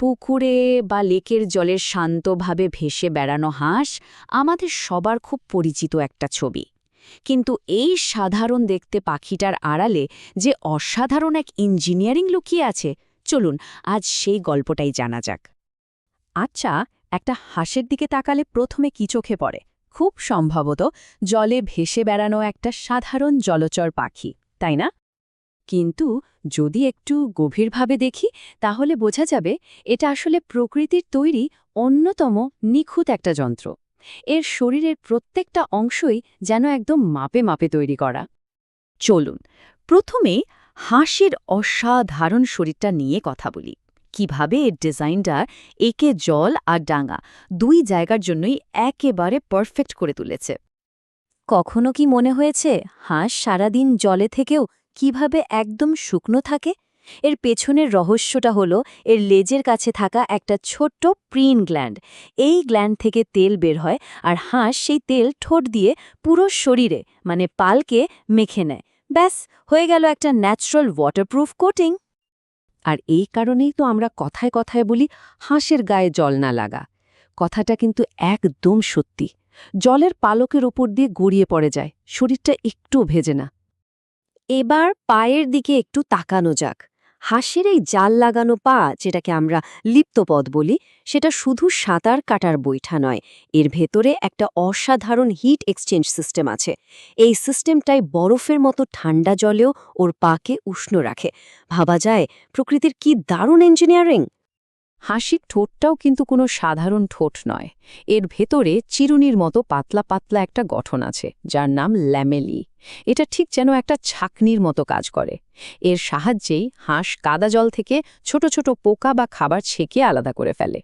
পুকুরে বা লেকের জলের শান্তভাবে ভেসে বেড়ানো হাঁস আমাদের সবার খুব পরিচিত একটা ছবি। কিন্তু এই সাধারণ দেখতে পাখিটার আড়ালে যে অসাধারণ এক ইঞ্জিনিয়ারিং লুকিয়ে আছে, চলুন আজ সেই গল্পটাই জানা যাক। আচ্ছা একটা হাঁসের দিকে তাকালে প্রথমে কি চোখে পড়ে? খুব সম্ভবত জলে ভেসে বেড়ানো একটা সাধারণ জলচর পাখি, তাই না? কিন্তু যদি একটু গভীরভাবে দেখি, তাহলে বোঝা যাবে এটা আসলে প্রকৃতির তৈরি অন্যতম নিখুঁত একটা যন্ত্র। এর শরীরের প্রত্যেকটা অংশই যেন একদম মাপে মাপে তৈরি করা। চলুন, প্রথমে হাঁসের অসাধারণ শরীরটা নিয়ে কথা বলি। কীভাবে এর ডিজাইনটা একে জল আর ডাঙা দুই জায়গার জন্যই একেবারে পারফেক্ট করে তুলেছে। কখনো কি মনে হয়েছে, হাঁস সারাদিন জলে থেকেও কীভাবে একদম শুকনো থাকে? এর পেছনের রহস্যটা হলো, এর লেজের কাছে থাকা একটা ছোট্ট প্রিন গ্ল্যান্ড। এই গ্ল্যান্ড থেকে তেল বের হয়, আর হাঁস সেই তেল ঠোঁট দিয়ে পুরো শরীরে মানে পালকে মেখে নেয়। ব্যাস, হয়ে গেল একটা ন্যাচারাল ওয়াটারপ্রুফ কোটিং। আর এই কারণেই তো আমরা কথায় কথায় বলি, হাঁসের গায়ে জল না লাগা। কথাটা কিন্তু একদম সত্যি। জলের পালকের ওপর দিয়ে গড়িয়ে পড়ে যায়, শরীরটা একটু ভেজে না। এবার পায়ের দিকে একটু তাকানো যাক। হাসির এই জাল লাগানো পা, যেটাকে আমরা লিপ্তপদ বলি, সেটা শুধু সাঁতার কাটার বৈঠা নয়, এর ভেতরে একটা অসাধারণ হিট এক্সচেঞ্জ সিস্টেম আছে। এই সিস্টেমটাই বরফের মতো ঠান্ডা জলেও ওর পাকে উষ্ণ রাখে। ভাবা যায় প্রকৃতির কি দারুণ ইঞ্জিনিয়ারিং! হাসির ঠোঁটটাও কিন্তু কোনো সাধারণ ঠোঁট নয়। এর ভেতরে চিরুনির মতো পাতলা পাতলা একটা গঠন আছে, যার নাম ল্যামেলি। এটা ঠিক যেন একটা ছাকনির মতো কাজ করে। এর সাহায্যেই হাঁস কাদা জল থেকে ছোট ছোট পোকা বা খাবার ছেঁকে আলাদা করে ফেলে।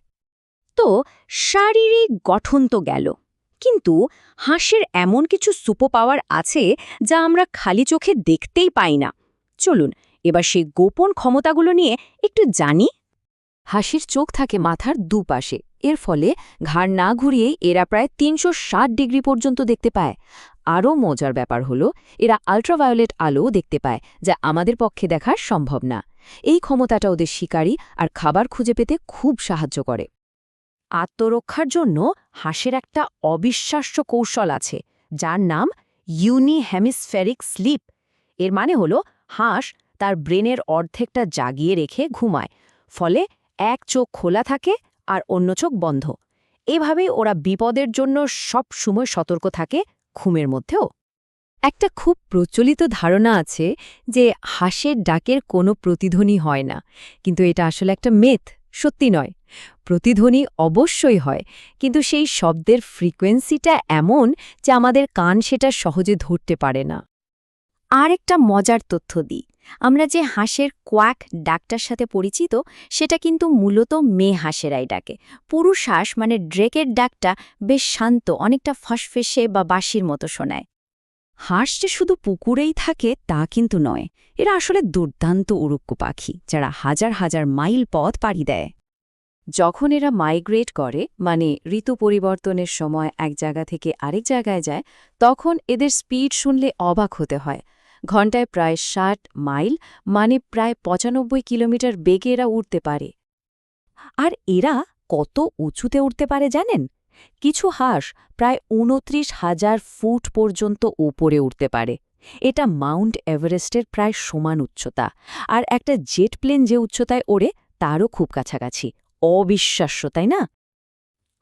তো শারীরিক গঠন তো গেল। কিন্তু হাঁসের এমন কিছু সুপো পাওয়ার আছে যা আমরা খালি চোখে দেখতেই পাই না। চলুন, এবার সেই গোপন ক্ষমতাগুলো নিয়ে একটু জানি। হাসির চোখ থাকে মাথার দুপাশে। এর ফলে ঘাড় না ঘুরিয়েই এরা প্রায় তিনশো ষাট ডিগ্রি পর্যন্ত দেখতে পায়। আরও মজার ব্যাপার হলো, এরা আল্ট্রাভায়োলেট আলোও দেখতে পায়, যা আমাদের পক্ষে দেখা সম্ভব না। এই ক্ষমতাটা ওদের শিকারী আর খাবার খুঁজে পেতে খুব সাহায্য করে। আত্মরক্ষার জন্য হাঁসের একটা অবিশ্বাস্য কৌশল আছে, যার নাম ইউনি হেমিসফেরিক স্লিপ। এর মানে হলো হাঁস তার ব্রেনের অর্ধেকটা জাগিয়ে রেখে ঘুমায়, ফলে এক চোখ খোলা থাকে আর অন্য চোখ বন্ধ। এভাবেই ওরা বিপদের জন্য সব সময় সতর্ক থাকে ঘুমের মধ্যেও। একটা খুব প্রচলিত ধারণা আছে যে হাসের ডাকের কোনো প্রতিধ্বনি হয় না। কিন্তু এটা আসলে একটা মেথ সত্যি নয়। প্রতিধ্বনি অবশ্যই হয়, কিন্তু সেই শব্দের ফ্রিকোয়েন্সিটা এমন যে আমাদের কান সেটা সহজে ধরতে পারে না। আর একটা মজার তথ্য দিই। আমরা যে হাঁসের কোয়াক ডাকটার সাথে পরিচিত, সেটা কিন্তু মূলত মেয়ে হাঁসেরাই ডাকে। পুরুষ হাঁস মানে ড্রেকের ডাকটা বেশ শান্ত, অনেকটা ফসফেসে বা বাঁশির মতো শোনায়। হাঁস যে শুধু পুকুরেই থাকে, তা কিন্তু নয়। এরা আসলে দুর্দান্ত উড়ুক্কু পাখি, যারা হাজার হাজার মাইল পথ পাড়ি দেয়। যখন এরা মাইগ্রেট করে মানে ঋতু পরিবর্তনের সময় এক জায়গা থেকে আরেক জায়গায় যায়, তখন এদের স্পিড শুনলে অবাক হতে হয়। ঘণ্টায় প্রায় ষাট মাইল মানে প্রায় পঁচানব্বই কিলোমিটার বেগে এরা উঠতে পারে। আর এরা কত উঁচুতে উঠতে পারে জানেন? কিছু হাঁস প্রায় উনত্রিশ হাজার ফুট পর্যন্ত উপরে উঠতে পারে। এটা মাউন্ট এভারেস্টের প্রায় সমান উচ্চতা। আর একটা জেট প্লেন যে উচ্চতায় ওড়ে, তারও খুব কাছাকাছি। অবিশ্বাস্য, তাই না?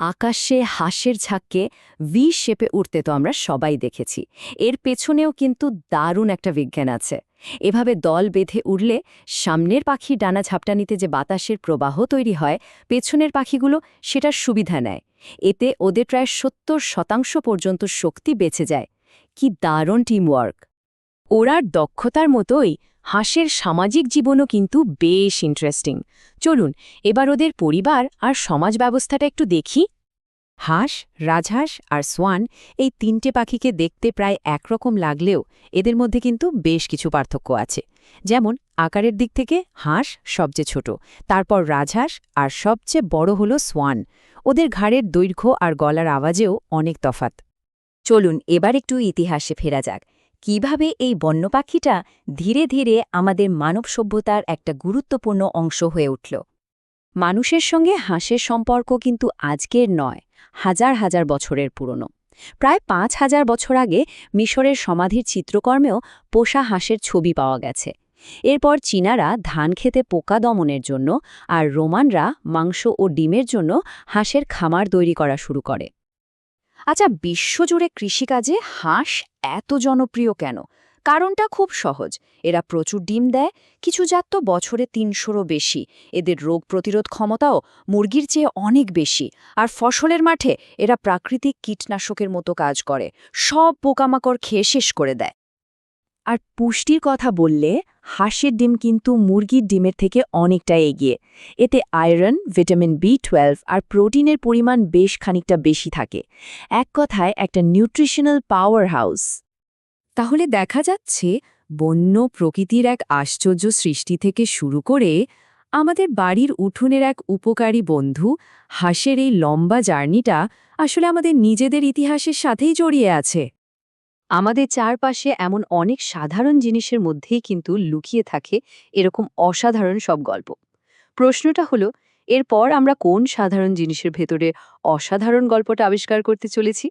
আকাশে হাসের ঝাঁককে ভি শেপে উঠতে তো আমরা সবাই দেখেছি। এর পেছনেও কিন্তু দারুণ একটা বিজ্ঞান আছে। এভাবে দল বেঁধে উড়লে সামনের পাখি ডানা ঝাপটানিতে যে বাতাসের প্রবাহ তৈরি হয়, পেছনের পাখিগুলো সেটার সুবিধা নেয়। এতে ওদের প্রায় সত্তর শতাংশ পর্যন্ত শক্তি বেঁচে যায়। কি দারুণ টিমওয়ার্ক ওরার দক্ষতার মতোই হাঁসের সামাজিক জীবনও কিন্তু বেশ ইন্টারেস্টিং চলুন, এবার ওদের পরিবার আর সমাজ ব্যবস্থাটা একটু দেখি। হাঁস, রাজহাঁস আর সোয়ান এই তিনটে পাখিকে দেখতে প্রায় একরকম লাগলেও এদের মধ্যে কিন্তু বেশ কিছু পার্থক্য আছে। যেমন, আকারের দিক থেকে হাঁস সবচেয়ে ছোট, তারপর রাজহাঁস আর সবচেয়ে বড় হলো সোয়ান। ওদের ঘাড়ের দৈর্ঘ্য আর গলার আওয়াজেও অনেক তফাত চলুন, এবার একটু ইতিহাসে ফেরা যাক। কীভাবে এই বন্য পাখিটা ধীরে ধীরে আমাদের মানব সভ্যতার একটা গুরুত্বপূর্ণ অংশ হয়ে উঠল। মানুষের সঙ্গে হাঁসের সম্পর্ক কিন্তু আজকের নয়, হাজার হাজার বছরের পুরনো। প্রায় পাঁচ হাজার বছর আগে মিশরের সমাধির চিত্রকর্মেও পোষা হাঁসের ছবি পাওয়া গেছে। এরপর চীনারা ধান খেতে পোকা দমনের জন্য আর রোমানরা মাংস ও ডিমের জন্য হাঁসের খামার তৈরি করা শুরু করে। আচ্ছা বিশ্বজুড়ে কৃষিকাজে হাঁস এত জনপ্রিয় কেন? কারণটা খুব সহজ। এরা প্রচুর ডিম দেয়, কিছু জাত তো বছরে তিনশোরও বেশি। এদের রোগ প্রতিরোধ ক্ষমতাও মুরগির চেয়ে অনেক বেশি। আর ফসলের মাঠে এরা প্রাকৃতিক কীটনাশকের মতো কাজ করে। সব পোকামাকড় খেয়ে শেষ করে দেয়। আর পুষ্টির কথা বললে হাঁসের ডিম কিন্তু মুরগির ডিমের থেকে অনেকটা এগিয়ে। এতে আয়রন, ভিটামিন বি টুয়েলভ আর প্রোটিনের পরিমাণ বেশ খানিকটা বেশি থাকে। এক কথায়, একটা নিউট্রিশনাল পাওয়ার হাউস তাহলে দেখা যাচ্ছে, বন্য প্রকৃতির এক আশ্চর্য সৃষ্টি থেকে শুরু করে আমাদের বাড়ির উঠোনের এক উপকারী বন্ধু, হাঁসের এই লম্বা জার্নিটা আসলে আমাদের নিজেদের ইতিহাসের সাথেই জড়িয়ে আছে। আমাদের চারপাশে এমন অনেক সাধারণ জিনিসের মধ্যেই কিন্তু লুকিয়ে থাকে এরকম অসাধারণ সব গল্প। প্রশ্নটা হলো, এরপর আমরা কোন সাধারণ জিনিসের ভেতরে অসাধারণ গল্পটা আবিষ্কার করতে চলেছি?